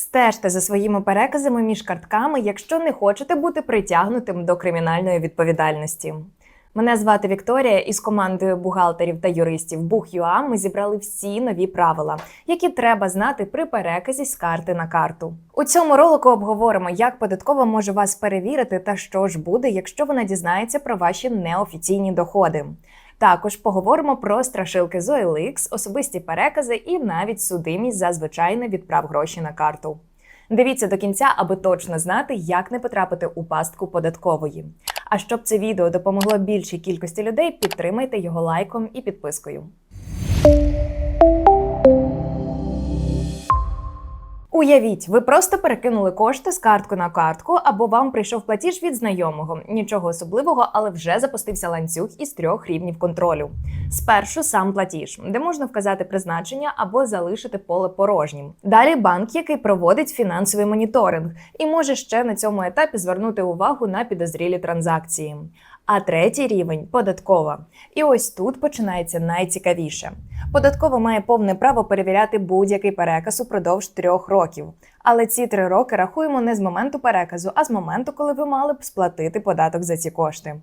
Стежте за своїми переказами між картками, якщо не хочете бути притягнутим до кримінальної відповідальності. Мене звати Вікторія, і з командою бухгалтерів та юристів Бух.ЮА ми зібрали всі нові правила, які треба знати при переказі з карти на карту. У цьому ролику обговоримо, як податкова може вас перевірити та що ж буде, якщо вона дізнається про ваші неофіційні доходи. Також поговоримо про страшилки з OLX, особисті перекази і навіть судимість за звичайне відправ гроші на карту. Дивіться до кінця, аби точно знати, як не потрапити у пастку податкової. А щоб це відео допомогло більшій кількості людей, підтримайте його лайком і підпискою. Уявіть, ви просто перекинули кошти з картку на картку, або вам прийшов платіж від знайомого. Нічого особливого, але вже запустився ланцюг із трьох рівнів контролю. Спершу сам платіж, де можна вказати призначення або залишити поле порожнім. Далі банк, який проводить фінансовий моніторинг, і може ще на цьому етапі звернути увагу на підозрілі транзакції. А третій рівень податкова. І ось тут починається найцікавіше. Податкова має повне право перевіряти будь-який переказ упродовж трьох років. Але ці три роки рахуємо не з моменту переказу, а з моменту, коли ви мали б сплатити податок за ці кошти.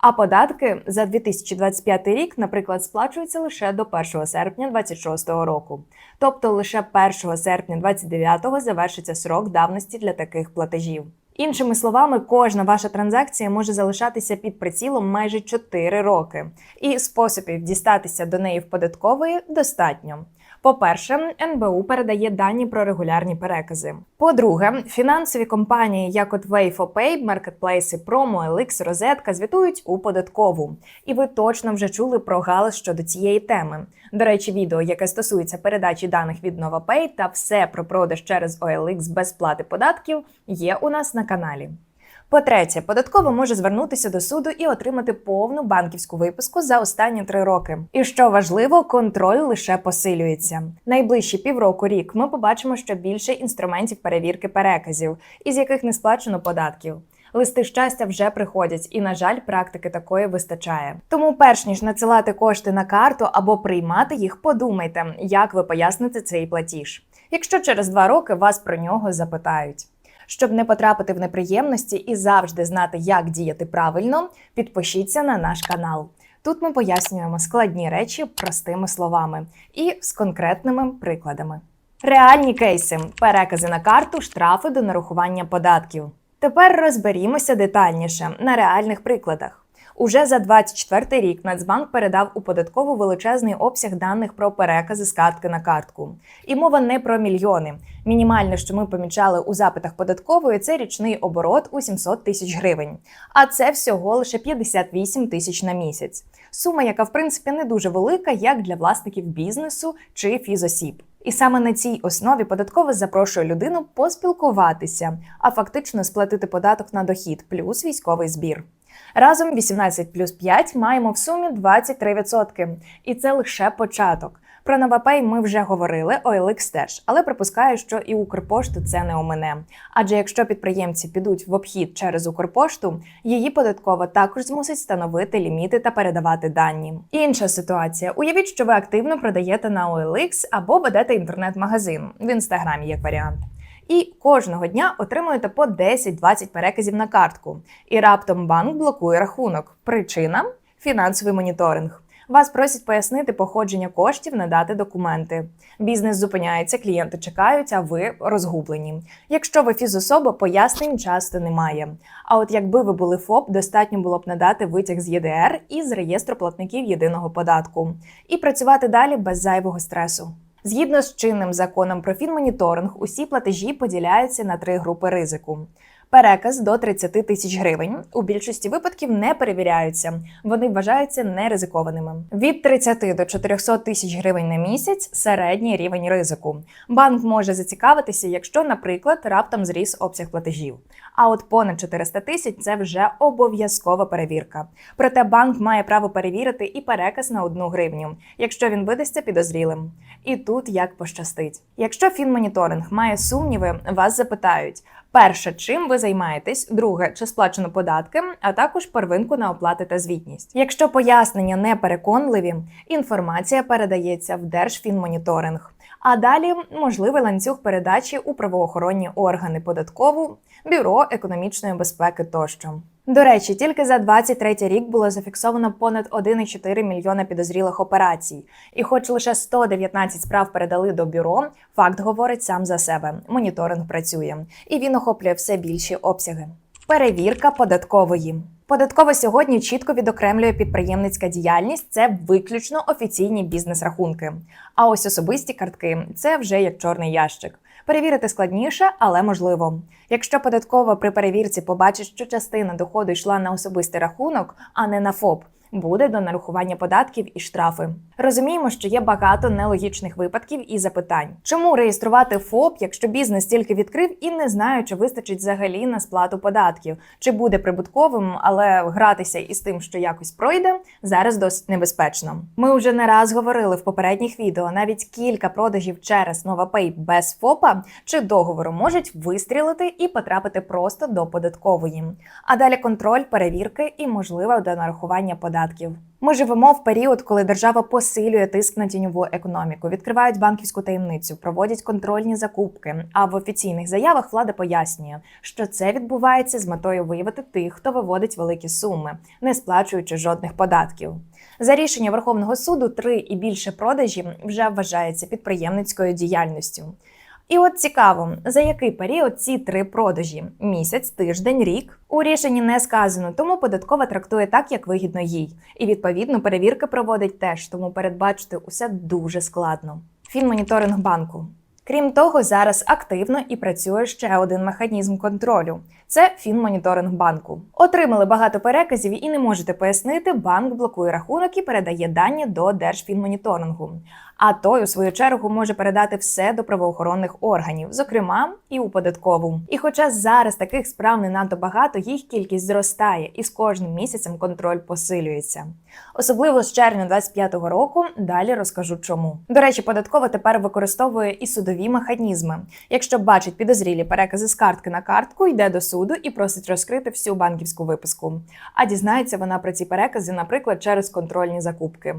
А податки за 2025 рік, наприклад, сплачуються лише до 1 серпня 2026 року. Тобто лише 1 серпня 2029 завершиться срок давності для таких платежів. Іншими словами, кожна ваша транзакція може залишатися під прицілом майже 4 роки, і способів дістатися до неї в податкової достатньо. По-перше, НБУ передає дані про регулярні перекази. По-друге, фінансові компанії, як от Way4Pay, маркетплейси Promo, LX, Розетка звітують у податкову. І ви точно вже чули про галас щодо цієї теми. До речі, відео, яке стосується передачі даних від NovaPay та все про продаж через OLX без сплати податків, є у нас на каналі. По-третє, податкова може звернутися до суду і отримати повну банківську виписку за останні три роки. І що важливо, контроль лише посилюється. Найближчі півроку рік ми побачимо, що більше інструментів перевірки переказів, із яких не сплачено податків. Листи щастя вже приходять, і, на жаль, практики такої вистачає. Тому, перш ніж надсилати кошти на карту або приймати їх, подумайте, як ви поясните цей платіж. Якщо через два роки вас про нього запитають. Щоб не потрапити в неприємності і завжди знати, як діяти правильно, підпишіться на наш канал. Тут ми пояснюємо складні речі простими словами і з конкретними прикладами. Реальні кейси, перекази на карту, штрафи до нарахування податків. Тепер розберімося детальніше на реальних прикладах. Уже за 24 рік Нацбанк передав у податкову величезний обсяг даних про перекази з картки на картку. І мова не про мільйони. Мінімальне, що ми помічали у запитах податкової, це річний оборот у 700 тисяч гривень. А це всього лише 58 тисяч на місяць. Сума, яка в принципі не дуже велика, як для власників бізнесу чи фізосіб. І саме на цій основі податкова запрошує людину поспілкуватися, а фактично сплатити податок на дохід плюс військовий збір. Разом 18 плюс 5 маємо в сумі 23%. І це лише початок. Про Новапей ми вже говорили, OLX теж, але припускаю, що і Укрпошту це не омине. Адже якщо підприємці підуть в обхід через Укрпошту, її податкова також змусить встановити ліміти та передавати дані. Інша ситуація: уявіть, що ви активно продаєте на OLX або ведете інтернет-магазин в інстаграмі як варіант. І кожного дня отримуєте по 10-20 переказів на картку. І раптом банк блокує рахунок. Причина фінансовий моніторинг. Вас просять пояснити походження коштів, надати документи. Бізнес зупиняється, клієнти чекають, а ви розгублені. Якщо ви фізособа, пояснень часто немає. А от якби ви були ФОП, достатньо було б надати витяг з ЄДР і з реєстру платників єдиного податку і працювати далі без зайвого стресу. Згідно з чинним законом про фінмоніторинг, усі платежі поділяються на три групи ризику. Переказ до 30 тисяч гривень у більшості випадків не перевіряються, вони вважаються неризикованими. Від 30 до 400 тисяч гривень на місяць середній рівень ризику. Банк може зацікавитися, якщо, наприклад, раптом зріс обсяг платежів. А от понад 400 тисяч це вже обов'язкова перевірка. Проте банк має право перевірити і переказ на одну гривню, якщо він видасться підозрілим. І тут як пощастить. Якщо фінмоніторинг має сумніви, вас запитають. Перше, чим ви займаєтесь, друге, чи сплачено податки, а також первинку на оплати та звітність. Якщо пояснення не переконливі, інформація передається в Держфінмоніторинг. А далі можливий ланцюг передачі у правоохоронні органи податкову, бюро економічної безпеки тощо. До речі, тільки за 23 рік було зафіксовано понад 1,4 мільйона підозрілих операцій. І, хоч лише 119 справ передали до бюро, факт говорить сам за себе. Моніторинг працює, і він охоплює все більші обсяги. Перевірка податкової. Податкова сьогодні чітко відокремлює підприємницька діяльність це виключно офіційні бізнес-рахунки. А ось особисті картки це вже як чорний ящик. Перевірити складніше, але можливо. Якщо податкова при перевірці побачить, що частина доходу йшла на особистий рахунок, а не на ФОП, буде до нарахування податків і штрафи. Розуміємо, що є багато нелогічних випадків і запитань. Чому реєструвати ФОП, якщо бізнес тільки відкрив і не знаю, чи вистачить взагалі на сплату податків, чи буде прибутковим, але гратися із тим, що якось пройде, зараз досить небезпечно. Ми вже не раз говорили в попередніх відео. Навіть кілька продажів через NovaPay без ФОПа чи договору можуть вистрілити і потрапити просто до податкової. А далі контроль, перевірки і можливе до нарахування податків. Ми живемо в період, коли держава посилює тиск на тіньову економіку, відкривають банківську таємницю, проводять контрольні закупки. А в офіційних заявах влада пояснює, що це відбувається з метою виявити тих, хто виводить великі суми, не сплачуючи жодних податків. За рішення Верховного суду три і більше продажі вже вважається підприємницькою діяльністю. І от цікаво, за який період ці три продажі місяць, тиждень, рік у рішенні не сказано, тому податкова трактує так, як вигідно їй. І відповідно перевірки проводить теж, тому передбачити усе дуже складно. Фінмоніторинг банку. Крім того, зараз активно і працює ще один механізм контролю це фінмоніторинг банку. Отримали багато переказів і не можете пояснити, банк блокує рахунок і передає дані до Держфінмоніторингу. А той, у свою чергу, може передати все до правоохоронних органів, зокрема і у податкову. І хоча зараз таких справ не надто багато, їх кількість зростає, і з кожним місяцем контроль посилюється. Особливо з червня 25-го року. Далі розкажу чому. До речі, податкова тепер використовує і судові механізми. Якщо бачить підозрілі перекази з картки на картку, йде до суду і просить розкрити всю банківську виписку. А дізнається вона про ці перекази, наприклад, через контрольні закупки.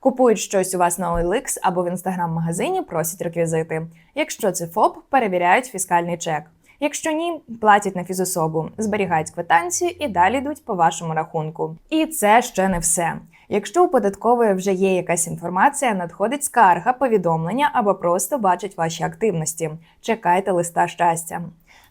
Купують щось у вас на OLX або в інстаграм-магазині, просять реквізити. Якщо це ФОП, перевіряють фіскальний чек. Якщо ні, платять на фізособу, зберігають квитанцію і далі йдуть по вашому рахунку. І це ще не все. Якщо у податкової вже є якась інформація, надходить скарга, повідомлення або просто бачать ваші активності. Чекайте листа щастя.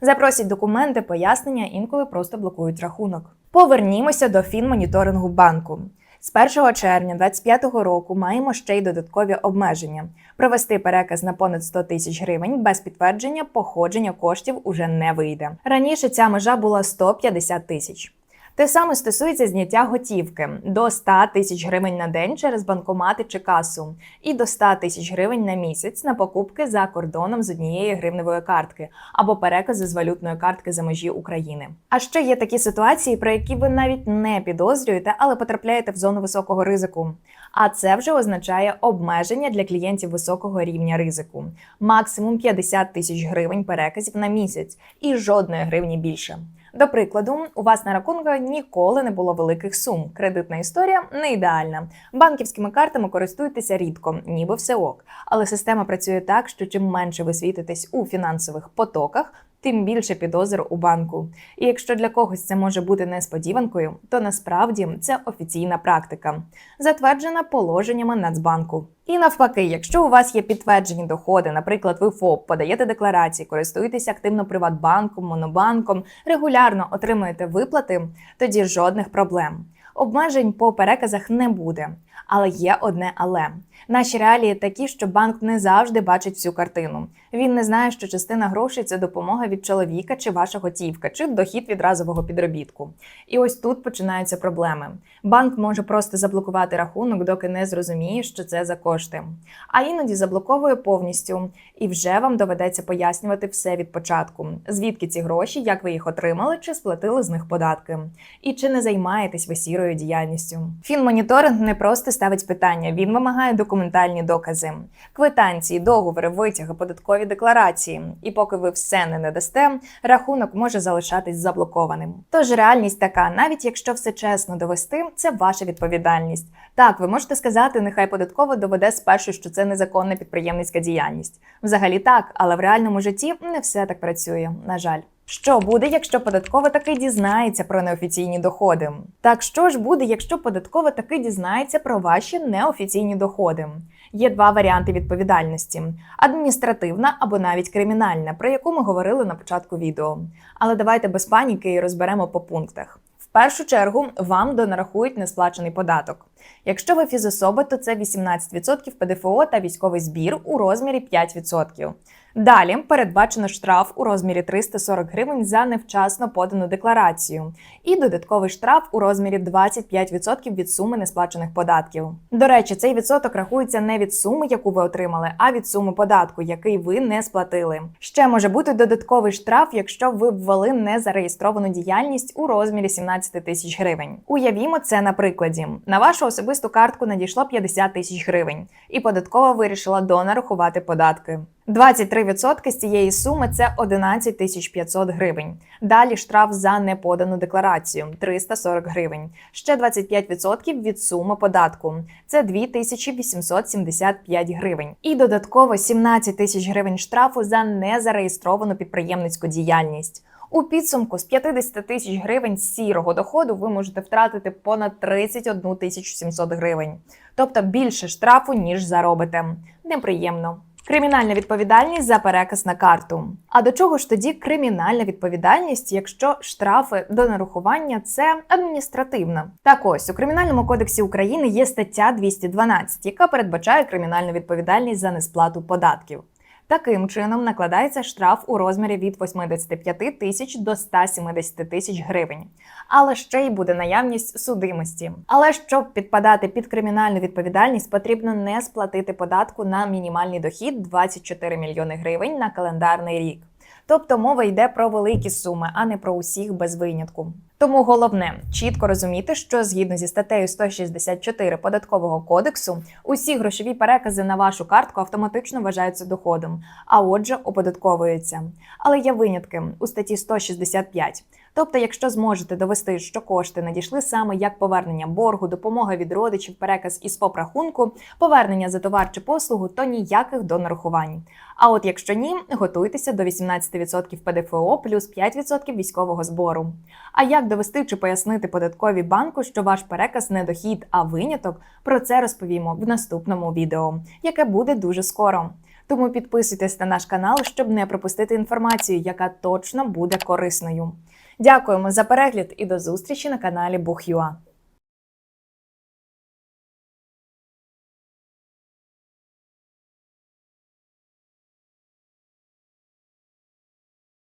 Запросять документи, пояснення, інколи просто блокують рахунок. Повернімося до фінмоніторингу банку. З 1 червня 2025 року маємо ще й додаткові обмеження. Провести переказ на понад 100 тисяч гривень без підтвердження походження коштів уже не вийде. Раніше ця межа була 150 тисяч. Те саме стосується зняття готівки до 100 тисяч гривень на день через банкомати чи касу, і до 100 тисяч гривень на місяць на покупки за кордоном з однієї гривневої картки або перекази з валютної картки за межі України. А ще є такі ситуації, про які ви навіть не підозрюєте, але потрапляєте в зону високого ризику. А це вже означає обмеження для клієнтів високого рівня ризику, максимум 50 тисяч гривень переказів на місяць і жодної гривні більше. До прикладу, у вас на рахунку ніколи не було великих сум. Кредитна історія не ідеальна. Банківськими картами користуєтеся рідко, ніби все ок. Але система працює так, що чим менше ви світитесь у фінансових потоках, тим більше підозр у банку. І якщо для когось це може бути несподіванкою, то насправді це офіційна практика, затверджена положеннями Нацбанку. І навпаки, якщо у вас є підтверджені доходи, наприклад, ви ФОП подаєте декларації, користуєтесь активно Приватбанком, Монобанком, регулярно отримуєте виплати, тоді жодних проблем. Обмежень по переказах не буде. Але є одне але наші реалії такі, що банк не завжди бачить всю картину. Він не знає, що частина грошей це допомога від чоловіка чи ваша готівка, чи дохід від разового підробітку. І ось тут починаються проблеми. Банк може просто заблокувати рахунок, доки не зрозуміє, що це за кошти. А іноді заблоковує повністю, і вже вам доведеться пояснювати все від початку: звідки ці гроші, як ви їх отримали, чи сплатили з них податки, і чи не займаєтесь ви сірою діяльністю. Фінмоніторинг не просто ставить питання. Він вимагає документальні докази, квитанції, договори, витяги, податкові декларації. І поки ви все не надасте, рахунок може залишатись заблокованим. Тож реальність така, навіть якщо все чесно довести, це ваша відповідальність. Так, ви можете сказати, нехай податково доведе спершу, що це незаконна підприємницька діяльність. Взагалі так, але в реальному житті не все так працює. На жаль. Що буде, якщо податкова таки дізнається про неофіційні доходи? Так що ж буде, якщо податкова таки дізнається про ваші неофіційні доходи? Є два варіанти відповідальності: адміністративна або навіть кримінальна, про яку ми говорили на початку відео. Але давайте без паніки і розберемо по пунктах. В першу чергу вам донарахують несплачений податок. Якщо ви фізособа, то це 18% ПДФО та військовий збір у розмірі 5%. Далі передбачено штраф у розмірі 340 гривень за невчасно подану декларацію і додатковий штраф у розмірі 25% від суми несплачених податків. До речі, цей відсоток рахується не від суми, яку ви отримали, а від суми податку, який ви не сплатили. Ще може бути додатковий штраф, якщо ви ввели незареєстровану діяльність у розмірі 17 тисяч гривень. Уявімо це на прикладі. На вашу особисту картку надійшло 50 тисяч гривень, і податкова вирішила донарахувати податки. 23% з цієї суми це 11 тисяч 500 гривень. Далі штраф за неподану декларацію 340 гривень. Ще 25% від суми податку це 2875 гривень. І додатково 17 тисяч гривень штрафу за незареєстровану підприємницьку діяльність. У підсумку з 50 тисяч гривень сірого доходу ви можете втратити понад 31 тисячу 700 гривень, тобто більше штрафу ніж заробите. Неприємно. Кримінальна відповідальність за переказ на карту. А до чого ж тоді кримінальна відповідальність, якщо штрафи до нарахування це адміністративна? Так ось у кримінальному кодексі України є стаття 212, яка передбачає кримінальну відповідальність за несплату податків. Таким чином накладається штраф у розмірі від 85 тисяч до 170 тисяч гривень. Але ще й буде наявність судимості. Але щоб підпадати під кримінальну відповідальність, потрібно не сплатити податку на мінімальний дохід 24 мільйони гривень на календарний рік. Тобто мова йде про великі суми, а не про усіх без винятку. Тому головне чітко розуміти, що згідно зі статтею 164 податкового кодексу, усі грошові перекази на вашу картку автоматично вважаються доходом, а отже, оподатковуються. Але є винятки у статті 165. Тобто, якщо зможете довести, що кошти надійшли саме як повернення боргу, допомога від родичів, переказ із ФОП-рахунку, повернення за товар чи послугу, то ніяких донарахувань. А от якщо ні, готуйтеся до 18% ПДФО плюс 5% військового збору. А як довести чи пояснити податковій банку, що ваш переказ не дохід, а виняток? Про це розповімо в наступному відео, яке буде дуже скоро. Тому підписуйтесь на наш канал, щоб не пропустити інформацію, яка точно буде корисною. Дякуємо за перегляд і до зустрічі на каналі Бух.ua.